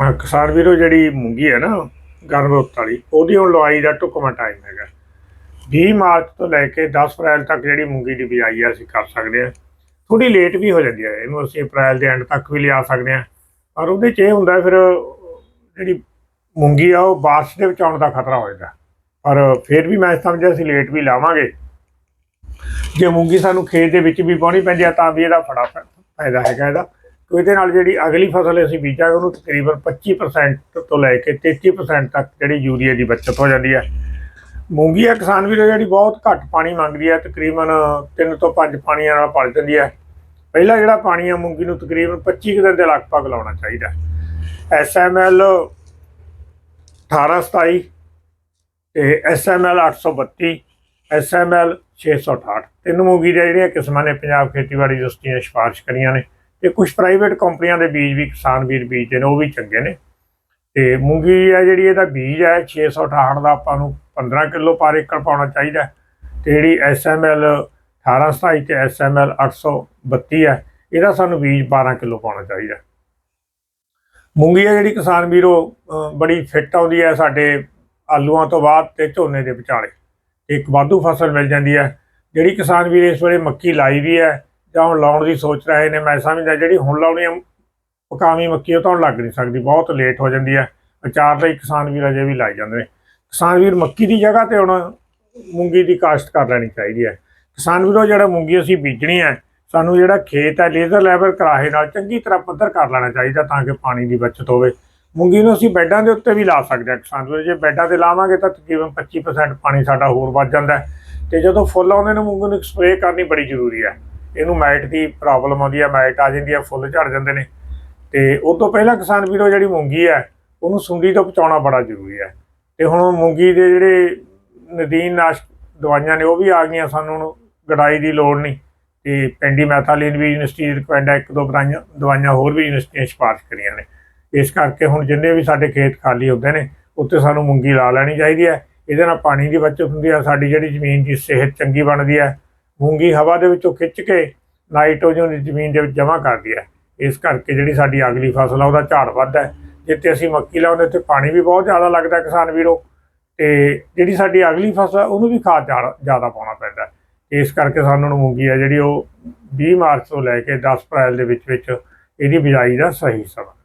ਹਾਂ, ਕਿਸਾਨ ਵੀਰੋ ਜਿਹੜੀ ਮੂੰਗੀ ਹੈ ਨਾ ਗਰਮ ਰੁੱਤ ਵਾਲੀ ਉਹਦੀ ਹੁਣ ਲਵਾਈ ਦਾ ਢੁਕਵਾਂ ਟਾਈਮ ਹੈਗਾ। 20 ਮਾਰਚ ਤੋਂ ਲੈ ਕੇ 10 ਅਪ੍ਰੈਲ ਤੱਕ ਜਿਹੜੀ ਮੂੰਗੀ ਦੀ ਬਿਜਾਈ ਆ ਅਸੀਂ ਕਰ ਸਕਦੇ ਹਾਂ। ਥੋੜੀ ਲੇਟ ਵੀ ਹੋ ਜਾਂਦੀ ਹੈ ਇਹਨੂੰ ਅਸੀਂ ਅਪ੍ਰੈਲ ਦੇ ਐਂਡ ਤੱਕ ਵੀ ਲਿਆ ਸਕਦੇ ਹਾਂ। ਪਰ ਉਹਦੇ 'ਚ ਇਹ ਹੁੰਦਾ ਫਿਰ ਜਿਹੜੀ ਮੂੰਗੀ ਆ ਉਹ ਬਾਰਿਸ਼ ਦੇ ਵਿੱਚ ਆਉਣ ਦਾ ਖਤਰਾ ਹੋ ਜਾਂਦਾ। ਪਰ ਫਿਰ ਵੀ ਮੈਂ ਸਮਝਿਆ ਅਸੀਂ ਲੇਟ ਵੀ ਲਾਵਾਂਗੇ। ਜੇ ਮੂੰਗੀ ਸਾਨੂੰ ਖੇਤ ਦੇ ਵਿੱਚ ਵੀ ਪਾਉਣੀ ਪੈਂਦੀ ਆ ਤਾਂ ਵੀ ਇਹਦਾ ਫੜਾ ਫਾਇਦਾ ਹੈਗਾ ਇਹਦਾ। ਕਿ ਇਹਦੇ ਨਾਲ ਜਿਹੜੀ ਅਗਲੀ ਫਸਲ ਅਸੀਂ ਬੀਜਾਂਗੇ, ਉਹਨੂੰ ਤਕਰੀਬਨ 25% ਤੋਂ ਲੈ ਕੇ 33% ਤੱਕ ਜਿਹੜੀ ਯੂਰੀਆ ਦੀ ਬਚਤ ਹੋ ਜਾਂਦੀ ਹੈ। ਮੂੰਗੀ ਆ ਕਿਸਾਨ ਵੀਰੋ ਜਿਹੜੀ ਬਹੁਤ ਘੱਟ ਪਾਣੀ ਮੰਗਦੀ ਹੈ, ਤਕਰੀਬਨ 3 ਤੋਂ 5 ਪਾਣੀਆਂ ਨਾਲ ਪਲ ਜਾਂਦੀ ਹੈ। ਪਹਿਲਾ ਜਿਹੜਾ ਪਾਣੀ ਆ, ਮੂੰਗੀ ਨੂੰ ਤਕਰੀਬਨ 25 ਕੁ ਦਿਨ ਦੇ ਲਗਭਗ ਲਾਉਣਾ ਚਾਹੀਦਾ ਐਸਐਮਐਲ 1827 ਤੇ ਐਸਐਮਐਲ 832 ਐਸਐਮਐਲ 668 ਤਿੰਨ ਮੂੰਗੀ ਦੀਆਂ ਜਿਹੜੀਆਂ ਕਿਸਮਾਂ ਨੇ, ਪੰਜਾਬ ਖੇਤੀਬਾੜੀ ਯੂਨੀਵਰਸਿਟੀ ਨੇ ਸਿਫਾਰਿਸ਼ ਕਰੀਆਂ ਨੇ। ਤੇ ਕੁਝ ਪ੍ਰਾਈਵੇਟ ਕੰਪਨੀਆਂ ਦੇ ਬੀਜ ਵੀ ਕਿਸਾਨ ਵੀਰ ਬੀਜਦੇ ਨੇ, ਉਹ ਵੀ ਚੰਗੇ ਨੇ। ਤੇ ਮੂੰਗੀ ਹੈ ਜਿਹੜੀ, ਇਹਦਾ ਬੀਜ ਹੈ 668 ਦਾ ਆਪਾਂ ਨੂੰ 15 ਕਿਲੋ ਪਰ ਏਕੜ ਪਾਉਣਾ ਚਾਹੀਦਾ। ਹੈ। ਤੇ ਜਿਹੜੀ ਐਸਐਮਐਲ 1827 ਤੇ ਐਸਐਮਐਲ 832 ਹੈ ਇਹਦਾ ਸਾਨੂੰ ਬੀਜ 12 ਕਿਲੋ ਪਾਉਣਾ ਚਾਹੀਦਾ। ਮੂੰਗੀ ਹੈ ਜਿਹੜੀ ਕਿਸਾਨ ਵੀਰੋ, ਅਹ ਬੜੀ ਫਿੱਟ ਆਉਂਦੀ ਹੈ ਸਾਡੇ ਆਲੂਆਂ ਤੋਂ ਬਾਅਦ ਤੇ ਝੋਨੇ ਦੇ ਵਿਚਾਲੇ। ਇੱਕ ਵਾਧੂ ਫਸਲ ਮਿਲ ਜਾਂਦੀ ਹੈ ਜਿਹੜੀ ਕਿਸਾਨ ਵੀਰ ਇਸ ਵੇਲੇ ਮੱਕੀ ਲਾਈ ਵੀ ਹੈ ਜਾਂ ਹੁਣ ਲਾਉਣ ਦੀ ਸੋਚ ਰਹੇ ਨੇ, ਮੈਂ ਸਮਝਦਾ ਜਿਹੜੀ ਹੁਣ ਲਾਉਣੀ ਹੈ ਪਕਾਵੀਂ ਮੱਕੀ ਉਹ ਤਾਂ ਹੁਣ ਲੱਗ ਨਹੀਂ ਸਕਦੀ, ਬਹੁਤ ਲੇਟ ਹੋ ਜਾਂਦੀ ਹੈ ਅਚਾਰ ਲਈ ਕਿਸਾਨ ਵੀਰ ਅਜੇ ਵੀ ਲਾਈ ਜਾਂਦੇ ਨੇ। ਕਿਸਾਨ ਵੀਰ ਮੱਕੀ ਦੀ ਜਗ੍ਹਾ ਤੇ ਹੁਣ ਮੂੰਗੀ ਦੀ ਕਾਸ਼ਤ ਕਰ ਲੈਣੀ ਚਾਹੀਦੀ ਹੈ ਕਿਸਾਨ ਵੀਰੋ, ਜਿਹੜਾ ਮੂੰਗੀ ਅਸੀਂ ਬੀਜਣੀ ਹੈ ਸਾਨੂੰ ਜਿਹੜਾ ਖੇਤ ਹੈ ਲੇਜ਼ਰ ਲੈਵਲ ਕਰਾਹੇ ਨਾਲ ਚੰਗੀ ਤਰ੍ਹਾਂ ਪੱਧਰ ਕਰ ਲੈਣਾ ਚਾਹੀਦਾ ਤਾਂ ਕਿ ਪਾਣੀ ਦੀ ਬਚਤ ਹੋਵੇ। ਮੂੰਗੀ ਨੂੰ ਅਸੀਂ ਬੈੱਡਾਂ ਦੇ ਉੱਤੇ ਵੀ ਲਾ ਸਕਦੇ ਹਾਂ ਕਿਸਾਨ ਵੀਰੋ, ਜੇ ਬੈੱਡਾਂ ਤੇ ਲਾਵਾਂਗੇ ਤਾਂ ਤਕਰੀਬਨ 25% ਪਾਣੀ ਸਾਡਾ ਹੋਰ ਵੱਧ ਜਾਂਦਾ ਹੈ। ਤੇ ਜਦੋਂ ਫੁੱਲ ਆਉਂਦੇ ਨੇ, ਮੂੰਗੀ ਨੂੰ ਸਪਰੇਅ ਕਰਨੀ ਬੜੀ ਜ਼ਰੂਰੀ ਹੈ। ਇਹਨੂੰ ਮਾਈਟ ਦੀ ਪ੍ਰੋਬਲਮ ਆਉਂਦੀ ਹੈ ਮਾਈਟ ਆ ਜਾਂਦੀ ਹੈ ਫੁੱਲ ਝੜ ਜਾਂਦੇ ਨੇ। ਤੇ ਉਸ ਤੋਂ ਪਹਿਲਾਂ ਕਿਸਾਨ ਵੀਰੋ ਜਿਹੜੀ ਮੂੰਗੀ ਹੈ ਉਹਨੂੰ ਸੁੰਡੀ ਤੋਂ ਬਚਾਉਣਾ ਬੜਾ ਜ਼ਰੂਰੀ ਹੈ ਤੇ ਹੁਣ ਮੂੰਗੀ ਦੇ ਜਿਹੜੇ ਨਦੀਨ ਨਾਸ਼ਕ ਦਵਾਈਆਂ ਨੇ, ਉਹ ਵੀ ਆ ਗਈਆਂ, ਸਾਨੂੰ ਗੜਾਈ ਦੀ ਲੋੜ ਨਹੀਂ। ਤੇ ਪੈਂਡੀਮੈਥਾਲਿਨ ਵੀ ਯੂਨੀਵਰਸਿਟੀ ਦੀ ਰਿਕਮੈਂਡ ਇੱਕ ਦੋ ਦਵਾਈਆਂ ਦਵਾਈਆਂ ਹੋਰ ਵੀ ਯੂਨੀਵਰਸਿਟੀਆਂ ਸਿਫਾਰਿਸ਼ ਕਰੀਆਂ ਨੇ। ਇਸ ਕਰਕੇ ਹੁਣ ਜਿੰਨੇ ਵੀ ਸਾਡੇ ਖੇਤ ਖਾਲੀ ਹੁੰਦੇ ਨੇ ਉੱਤੇ ਸਾਨੂੰ ਮੂੰਗੀ ਲਾ ਲੈਣੀ ਚਾਹੀਦੀ ਹੈ ਇਹਦੇ ਨਾਲ ਪਾਣੀ ਦੀ ਬਚਤ ਹੁੰਦੀ ਹੈ ਸਾਡੀ ਜਿਹੜੀ ਜ਼ਮੀਨ ਦੀ ਸਿਹਤ ਚੰਗੀ ਬਣਦੀ ਹੈ ਮੂੰਗੀ ਹਵਾ ਦੇ ਵਿੱਚੋਂ ਖਿੱਚ ਕੇ ਨਾਈਟ੍ਰੋਜਨ ਜ਼ਮੀਨ ਦੇ ਵਿੱਚ ਜਮ੍ਹਾਂ ਕਰਦੀ ਹੈ। ਇਸ ਕਰਕੇ ਜਿਹੜੀ ਸਾਡੀ ਅਗਲੀ ਫਸਲ ਆ ਉਹਦਾ ਝਾੜ ਵੱਧਦਾ ਹੈ। ਜਿੱਥੇ ਅਸੀਂ ਮੱਕੀ ਲਾਉਂਦੇ ਤੇ ਪਾਣੀ ਵੀ ਬਹੁਤ ਜ਼ਿਆਦਾ ਲੱਗਦਾ ਕਿਸਾਨ ਵੀਰੋ। ਤੇ ਜਿਹੜੀ ਸਾਡੀ ਅਗਲੀ ਫਸਲ ਆ, ਉਹਨੂੰ ਵੀ ਖਾਦ ਜ਼ਿਆਦਾ- ਜ਼ਿਆਦਾ ਪਾਉਣਾ ਪੈਂਦਾ ਇਸ ਕਰਕੇ ਸਾਨੂੰ ਹੁਣ ਮੂੰਗੀ ਆ ਜਿਹੜੀ ਉਹ 20 ਮਾਰਚ ਤੋਂ ਲੈ ਕੇ 10 ਅਪ੍ਰੈਲ ਦੇ ਵਿੱਚ ਵਿੱਚ ਇਹਦੀ ਬਿਜਾਈ ਦਾ ਸਹੀ ਸਮਾਂ।